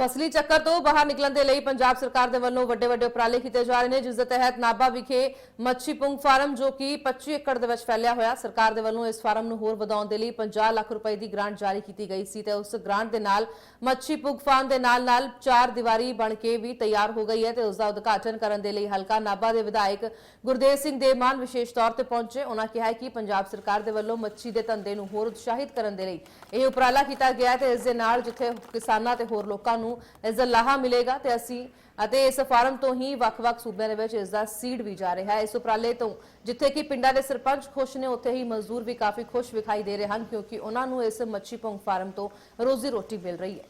ਫਸਲੀ ਚੱਕਰ ਤੋਂ ਬਾਹਰ ਨਿਕਲਣ ਦੇ ਲਈ ਪੰਜਾਬ ਸਰਕਾਰ ਦੇ ਵੱਲੋਂ ਵੱਡੇ ਵੱਡੇ ਉਪਰਾਲੇ ਕੀਤੇ ਜਾ ਰਹੇ ਨੇ, ਜਿਸ ਦੇ ਤਹਿਤ ਨਾਭਾ ਵਿਖੇ ਮੱਛੀ ਪੁੰਗ ਫਾਰਮ, ਜੋ ਕਿ 25 ਏਕੜ ਦੇ ਵਿੱਚ ਫੈਲਿਆ ਹੋਇਆ, ਸਰਕਾਰ ਦੇ ਵੱਲੋਂ ਇਸ ਫਾਰਮ ਨੂੰ ਹੋਰ ਵਧਾਉਣ ਦੇ ਲਈ 50 ਲੱਖ ਰੁਪਏ ਦੀ ਗ੍ਰਾਂਟ ਜਾਰੀ ਕੀਤੀ ਗਈ ਸੀ ਤੇ ਉਸ ਗ੍ਰਾਂਟ ਦੇ ਨਾਲ ਮੱਛੀ ਪੁੰਗ ਫਾਰਮ ਦੇ ਨਾਲ ਨਾਲ ਚਾਰ ਦੀਵਾਰੀ ਬਣ ਕੇ ਵੀ ਤਿਆਰ ਹੋ ਗਈ ਹੈ ਤੇ ਉਸ ਦਾ ਉਦਘਾਟਨ ਕਰਨ ਦੇ ਲਈ ਹਲਕਾ ਨਾਭਾ ਦੇ ਵਿਧਾਇਕ ਗੁਰਦੇਵ ਸਿੰਘ ਦੇਮਾਨ ਵਿਸ਼ੇਸ਼ ਤੌਰ ਤੇ ਪਹੁੰਚੇ। ਉਹਨਾਂ ਕਿਹਾ ਕਿ ਪੰਜਾਬ ਸਰਕਾਰ ਦੇ ਵੱਲੋਂ ਮੱਛੀ ਦੇ ਧੰਦੇ ਨੂੰ ਹੋਰ ਉਤਸ਼ਾਹਿਤ ਕਰਨ ਦੇ ਲਈ ਇਹ ਉਪਰਾਲਾ ਕੀਤਾ ਗਿਆ ਹੈ ਤੇ ਇਸ ਦੇ ਨਾਲ ਜਿੱਥੇ ਕਿਸਾਨਾਂ ਤੇ ਹੋਰ ਲੋਕਾਂ ਨੂੰ ਇਸ ਦਾ ਲਾਹਾ ਮਿਲੇਗਾ ਤੇ ਅਸੀਂ ਅਤੇ ਇਸ ਫਾਰਮ ਤੋਂ ਹੀ ਵੱਖ-ਵੱਖ ਸੂਬਿਆਂ ਦੇ ਵਿੱਚ ਇਸ ਦਾ ਸੀਡ ਵੀ ਜਾ ਰਿਹਾ ਹੈ। ਇਸ ਉਪਰਾਲੇ ਤੋਂ ਜਿੱਥੇ ਕਿ ਪਿੰਡਾਂ ਦੇ ਸਰਪੰਚ ਖੁਸ਼ ਨੇ ਉੱਥੇ ਹੀ ਮਜ਼ਦੂਰ ਵੀ ਕਾਫੀ ਖੁਸ਼ ਵਿਖਾਈ ਦੇ ਰਹੇ ਹਨ ਕਿਉਂਕਿ ਉਹਨਾਂ ਨੂੰ ਇਸ ਮੱਛੀ ਪੁੰਗ ਫਾਰਮ ਤੋਂ ਰੋਜ਼ੀ ਰੋਟੀ ਮਿਲ ਰਹੀ ਹੈ।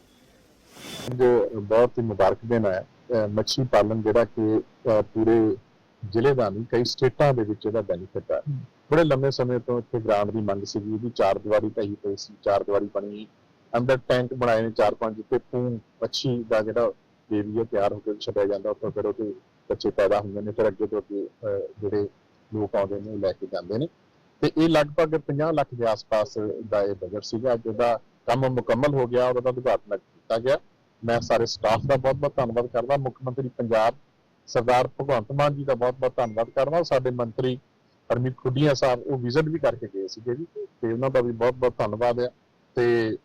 ਅੱਜ ਬਹੁਤ ਹੀ ਮੁਬਾਰਕ ਦਿਨ ਹੈ। ਮੱਛੀ ਪਾਲਣ ਜਿਹੜਾ ਕਿ ਪੂਰੇ ਜ਼ਿਲ੍ਹੇ ਦਾ ਨਹੀਂ ਕਈ ਸਟੇਟਾਂ ਦੇ ਵਿੱਚ ਇਹਦਾ ਬੈਨੀਫਿਟ ਹੈ। ਬੜੇ ਲੰਮੇ ਸਮੇਂ ਤੋਂ ਇੱਥੇ ਗ੍ਰਾਂਟ ਦੀ ਮੰਗ ਸੀਗੀ ਇਹਦੀ ਚਾਰ ਦੀਵਾਰੀ ਪਈ ਸੀ। ਚਾਰ ਦੀਵਾਰੀ ਬਣੀ ਅੰਦਰ ਟੈਂਕ ਬਣਾਏ ਨੇ ਚਾਰ ਪੰਜ ਤੇ ਪੂੰ ਮੱਛੀ ਦਾ ਜਿਹੜਾ ਬੇਬੀ ਹੈ ਤਿਆਰ ਹੋ ਕੇ ਛੱਡਿਆ ਜਾਂਦਾ, ਉੱਥੋਂ ਫਿਰ ਉਹਦੇ ਬੱਚੇ ਪੈਦਾ ਹੁੰਦੇ ਨੇ, ਫਿਰ ਅੱਗੇ ਤੋਂ ਅੱਗੇ ਜਿਹੜੇ ਲੋਕ ਆਉਂਦੇ ਨੇ ਲੈ ਕੇ ਜਾਂਦੇ ਨੇ। ਤੇ ਇਹ ਲਗਭਗ 50 ਲੱਖ ਦੇ ਆਸ-ਪਾਸ ਦਾ ਇਹ ਬਜਟ ਸੀਗਾ। ਅੱਜ ਕੰਮ ਮੁਕੰਮਲ ਹੋ ਗਿਆ ਔਰ ਉਹਦਾ ਉਦਘਾਟਨ ਕੀਤਾ ਗਿਆ। ਮੈਂ ਸਾਰੇ ਸਟਾਫ ਦਾ ਬਹੁਤ-ਬਹੁਤ ਧੰਨਵਾਦ ਕਰਦਾ। ਮੁੱਖ ਮੰਤਰੀ ਪੰਜਾਬ ਸਰਦਾਰ ਭਗਵੰਤ ਮਾਨ ਜੀ ਦਾ ਬਹੁਤ-ਬਹੁਤ ਧੰਨਵਾਦ ਕਰਦਾ। ਸਾਡੇ ਮੰਤਰੀ ਹਰਮੀਤ ਖੁੱਡੀਆਂ ਸਾਹਿਬ ਉਹ ਵਿਜ਼ਿਟ ਵੀ ਕਰਕੇ ਗਏ ਸੀਗੇ ਜੀ, ਤੇ ਉਹਨਾਂ ਦਾ ਵੀ ਬਹੁਤ-ਬਹੁਤ ਧੰਨਵਾਦ ਹੈ ਤੇ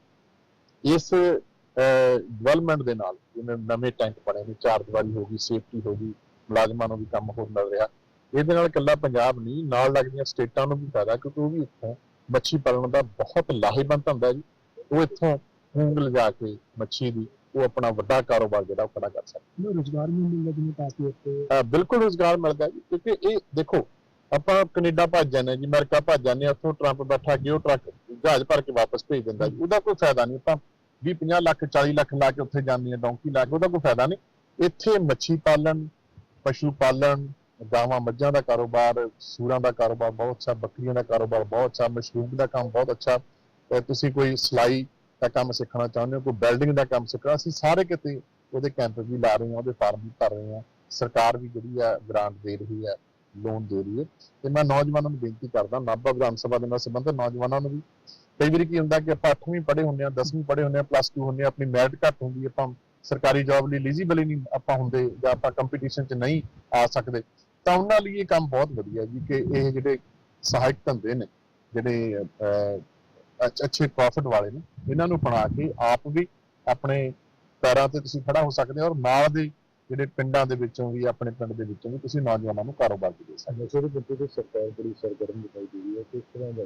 ਇਸ ਡਿਵੈਲਪਮੈਂਟ ਦੇ ਨਾਲ ਜਿਵੇਂ ਨਵੇਂ ਟੈਂਕ ਬਣੇ ਨੇ ਚਾਰ ਦੀਵਾਰੀ ਹੋ ਗਈ ਸੇਫਟੀ ਹੋ ਗਈ ਮੁਲਾਜ਼ਮਾਂ ਨੂੰ ਵੀ ਕੰਮ ਹੋਰ ਮਿਲ ਰਿਹਾ। ਇਹਦੇ ਨਾਲ ਇਕੱਲਾ ਪੰਜਾਬ ਨਹੀਂ ਨਾਲ ਲੱਗਦੀਆਂ ਸਟੇਟਾਂ ਨੂੰ ਵੀ ਫਾਇਦਾ ਕਿਉਂਕਿ ਉਹ ਵੀ ਇੱਥੋਂ ਮੱਛੀ ਪਾਲਣ ਦਾ ਬਹੁਤ ਲਾਹੇਵੰਦ ਧੰਦਾ ਜੀ। ਉਹ ਇੱਥੋਂ ਉਂਗ ਲਿਜਾ ਕੇ ਮੱਛੀ ਦੀ ਉਹ ਆਪਣਾ ਵੱਡਾ ਕਾਰੋਬਾਰ ਜਿਹੜਾ ਉਹ ਖੜਾ ਕਰ ਸਕਦੇ। ਰੋਜ਼ਗਾਰ ਵੀ ਮਿਲਦਾ ਜਿਵੇਂ ਕਾਫੀ ਇੱਥੇ ਅਹ ਬਿਲਕੁਲ ਰੋਜ਼ਗਾਰ ਮਿਲਦਾ ਜੀ ਕਿਉਂਕਿ ਇਹ ਦੇਖੋ ਆਪਾਂ ਕੈਨੇਡਾ ਭੱਜ ਜਾਂਦੇ ਜੀ ਅਮਰੀਕਾ ਭੱਜ ਜਾਂਦੇ ਉੱਥੋਂ ਟਰੰਪ ਬੈਠਾ ਕਿ ਉਹ ਟਰੱਕ ਜਹਾਜ਼ ਭਰ ਕੇ ਵਾਪਸ ਭੇਜ ਦਿੰਦਾ ਜੀ ਉਹਦਾ ਕੋਈ ਫਾਇਦਾ ਨਹੀਂ ਆਪਾਂ 20 50 ਲੱਖ 40 ਲੱਖ ਲਾ ਕੇ ਉੱਥੇ ਜਾਂਦੀ ਹੈ, ਡੌਂਕੀ ਲਾ ਕੇ, ਉਹਦਾ ਕੋਈ ਫਾਇਦਾ ਨਹੀਂ। ਇੱਥੇ ਮੱਛੀ ਪਾਲਣ, ਪਸ਼ੂ ਪਾਲਣ, ਗਾਵਾਂ ਮੱਝਾਂ ਦਾ ਕਾਰੋਬਾਰ, ਸੂਰਾਂ ਦਾ ਕਾਰੋਬਾਰ ਬਹੁਤ ਅੱਛਾ, ਬੱਕਰੀਆਂ ਦਾ ਕਾਰੋਬਾਰ ਬਹੁਤ ਅੱਛਾ, ਮਸ਼ਰੂਮ ਦਾ ਕੰਮ ਬਹੁਤ ਅੱਛਾ। ਤੇ ਤੁਸੀਂ ਕੋਈ ਸਿਲਾਈ ਦਾ ਕੰਮ ਸਿੱਖਣਾ ਚਾਹੁੰਦੇ ਹੋ, ਕੋਈ ਬਿਲਡਿੰਗ ਦਾ ਕੰਮ ਸਿੱਖਣਾ, ਅਸੀਂ ਸਾਰੇ ਕਿਤੇ ਉਹਦੇ ਕੈਂਪ ਵੀ ਲਾ ਰਹੇ ਹਾਂ, ਉਹਦੇ ਫਾਰਮ ਵੀ ਭਰ ਰਹੇ ਹਾਂ। ਸਰਕਾਰ ਵੀ ਜਿਹੜੀ ਆ ਗ੍ਰਾਂਟ ਦੇ ਰਹੀ ਹੈ ਲੋਨ ਦੇ ਰਹੀ ਹੈ। ਤੇ ਮੈਂ ਨੌਜਵਾਨਾਂ ਨੂੰ ਬੇਨਤੀ ਕਰਦਾ, ਨਾਭਾ ਵਿਧਾਨ ਸਭਾ ਦੇ ਨਾਲ ਸੰਬੰਧਿਤ ਨੌਜਵਾਨਾਂ ਨੂੰ ਵੀ ਕਈ ਵਾਰੀ ਕੀ ਹੁੰਦਾ ਕਿ ਆਪਾਂ 8ਵੀਂ ਪੜ੍ਹੇ ਹੁੰਦੇ ਆ 10ਵੀਂ ਪੜ੍ਹੇ ਹੁੰਦੇ ਆ ਪਲੱਸ 2 ਹੁੰਦੇ ਆ ਆਪਣੀ ਮੈਰਿਟ ਘੱਟ ਹੁੰਦੀ ਹੈ, ਆਪਾਂ ਸਰਕਾਰੀ ਜੌਬ ਲਈ ਐਲੀਜੀਬਲ ਹੀ ਨਹੀਂ ਆਪਾਂ ਹੁੰਦੇ ਜਾਂ ਆਪਾਂ ਕੰਪੀਟੀਸ਼ਨ 'ਚ ਨਹੀਂ ਆ ਸਕਦੇ। ਤਾਂ ਉਹਨਾਂ ਲਈ ਇਹ ਕੰਮ ਬਹੁਤ ਵਧੀਆ ਜੀ ਕਿ ਇਹ ਜਿਹੜੇ ਸਹਾਇਕ ਧੰਦੇ ਨੇ, ਜਿਹੜੇ ਅੱਛੇ ਪ੍ਰੋਫਿਟ ਵਾਲੇ ਨੇ, ਇਹਨਾਂ ਨੂੰ ਬਣਾ ਕੇ ਆਪ ਵੀ ਆਪਣੇ ਪੈਰਾਂ ਤੇ ਤੁਸੀਂ ਖੜਾ ਹੋ ਸਕਦੇ ਹੋ ਔਰ ਨਾਲ ਦੇ ਜਿਹੜੇ ਪਿੰਡਾਂ ਦੇ ਵਿੱਚੋਂ ਵੀ, ਆਪਣੇ ਪਿੰਡ ਦੇ ਵਿੱਚੋਂ ਵੀ ਤੁਸੀਂ ਨੌਜਵਾਨਾਂ ਨੂੰ ਕਾਰੋਬਾਰ ਦੇ ਸਕਦੇ ਹੋ। ਨਸ਼ੇ ਦੇ ਮੁੱਦੇ ਸਰਕਾਰ ਬੜੀ ਸਰਗਰਮ ਦਿਖਾਈ ਦੇ ਰਹੀ ਹੈ ਕਿਸ ਤਰ੍ਹਾਂ ਦਾ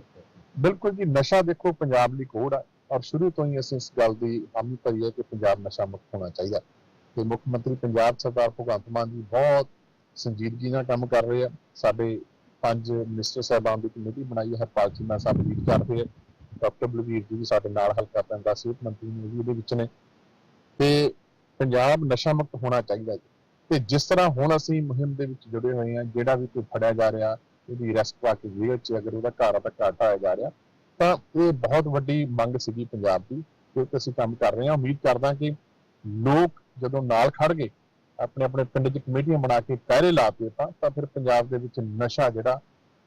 ਬਿਲਕੁਲ ਜੀ, ਨਸ਼ਾ ਦੇਖੋ ਪੰਜਾਬ ਲਈ ਕੋੜ ਹੈ ਔਰ ਸ਼ੁਰੂ ਤੋਂ ਹੀ ਅਸੀਂ ਇਸ ਗੱਲ ਦੀ ਹਾਮੀ ਭਰੀ ਹੈ ਕਿ ਪੰਜਾਬ ਨਸ਼ਾ ਮੁਕਤ ਹੋਣਾ ਚਾਹੀਦਾ ਤੇ ਮੁੱਖ ਮੰਤਰੀ ਪੰਜਾਬ ਸਰਦਾਰ ਭਗਵੰਤ ਮਾਨ ਜੀ ਬਹੁਤ ਸੰਜੀਦਗੀ ਨਾਲ ਕੰਮ ਕਰ ਰਹੇ ਆ। ਸਾਡੇ ਪੰਜ ਮਿਨਿਸਟਰ ਸਾਹਿਬਾਨ ਦੀ ਕਮੇਟੀ ਬਣਾਈ ਹੈ, ਹਰਪਾਲ ਚੀਮਾ ਸਾਹਿਬ ਲੀਡ ਕਰ ਰਹੇ ਆ। ਡਾਕਟਰ ਬਲਵੀਰ ਜੀ ਵੀ ਸਾਡੇ ਨਾਲ ਹਲਕਾ ਪੈਂਦਾ ਸਿਹਤ ਮੰਤਰੀ ਨੇ ਵੀ ਉਹਦੇ ਵਿੱਚ ਨੇ। ਤੇ ਪੰਜਾਬ ਨਸ਼ਾ ਮੁਕਤ ਹੋਣਾ ਚਾਹੀਦਾ ਜੀ ਤੇ ਜਿਸ ਤਰ੍ਹਾਂ ਹੁਣ ਅਸੀਂ ਮੁਹਿੰਮ ਦੇ ਵਿੱਚ ਜੁੜੇ ਹੋਏ ਹਾਂ, ਜਿਹੜਾ ਵੀ ਕੋਈ ਫੜਿਆ ਜਾ ਰਿਹਾ ਉਹਦੀ ਅਰੈਸਟ ਪਾ ਕੇ ਜੇਲ੍ਹ 'ਚ ਅਗਰ ਉਹਦਾ ਘਰ ਆ ਤਾਂ ਘਰ ਜਾ ਰਿਹਾ। ਤਾਂ ਇਹ ਬਹੁਤ ਵੱਡੀ ਮੰਗ ਸੀਗੀ ਪੰਜਾਬ ਦੀ ਕਿਉਂਕਿ ਅਸੀਂ ਕੰਮ ਕਰ ਰਹੇ ਹਾਂ। ਉਮੀਦ ਕਰਦਾ ਕਿ ਲੋਕ ਜਦੋਂ ਨਾਲ ਖੜ ਆਪਣੇ ਆਪਣੇ ਪਿੰਡ 'ਚ ਕਮੇਟੀਆਂ ਬਣਾ ਕੇ ਪਹਿਰੇ ਲਾਤੇ ਤਾਂ ਤਾਂ ਫਿਰ ਪੰਜਾਬ ਦੇ ਵਿੱਚ ਨਸ਼ਾ ਜਿਹੜਾ,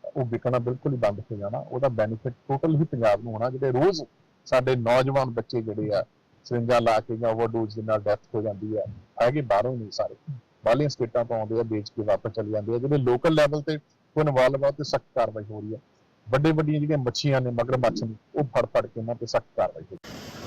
ਉਹ ਵਿਕਣਾ ਬਿਲਕੁਲ ਹੀ ਬੰਦ ਹੋ ਜਾਣਾ। ਉਹਦਾ ਬੈਨੀਫਿਟ ਟੋਟਲ ਹੀ ਪੰਜਾਬ ਨੂੰ ਹੋਣਾ, ਜਿਹੜੇ ਰੋਜ਼ ਸਾਡੇ ਨੌਜਵਾਨ ਬੱਚੇ ਜਿਹੜੇ ਆ, ਸਰਿੰਜਾਂ ਲਾ ਕੇ ਜਾਂ ਓਵਰਡੋਜ਼ ਦੇ ਨਾਲ ਡੈਥ ਹੋ ਜਾਂਦੀ ਹੈ ਹੈਗੇ ਬਾਹਰੋਂ ਨਹੀਂ ਸਾਰੇ। ਬਾਹਰਲੀਆਂ ਸਟੇਟਾਂ ਤੋਂ ਆਉਂਦੇ ਆ, ਵੇਚ ਕੇ ਵਾਪਸ ਚਲੇ ਜਾਂਦੇ ਆ। ਜਿਹੜੇ ਲੋਕਲ ਲੈਵਲ ਤੇ ਕੋਈ ਇਨਵੋਲਵ ਆ ਤੇ ਸਖਤ ਕਾਰਵਾਈ ਹੋ ਰਹੀ ਹੈ। ਵੱਡੇ ਵੱਡੀਆਂ ਜਿਹੜੀਆਂ ਮੱਛੀਆਂ ਨੇ, ਮਗਰਮੱਛ ਨੇ, ਉਹ ਫੜ ਫੜ ਕੇ ਉਹਨਾਂ ਤੇ ਸਖਤ ਕਾਰਵਾਈ ਹੋ ਰਹੀ ਹੈ।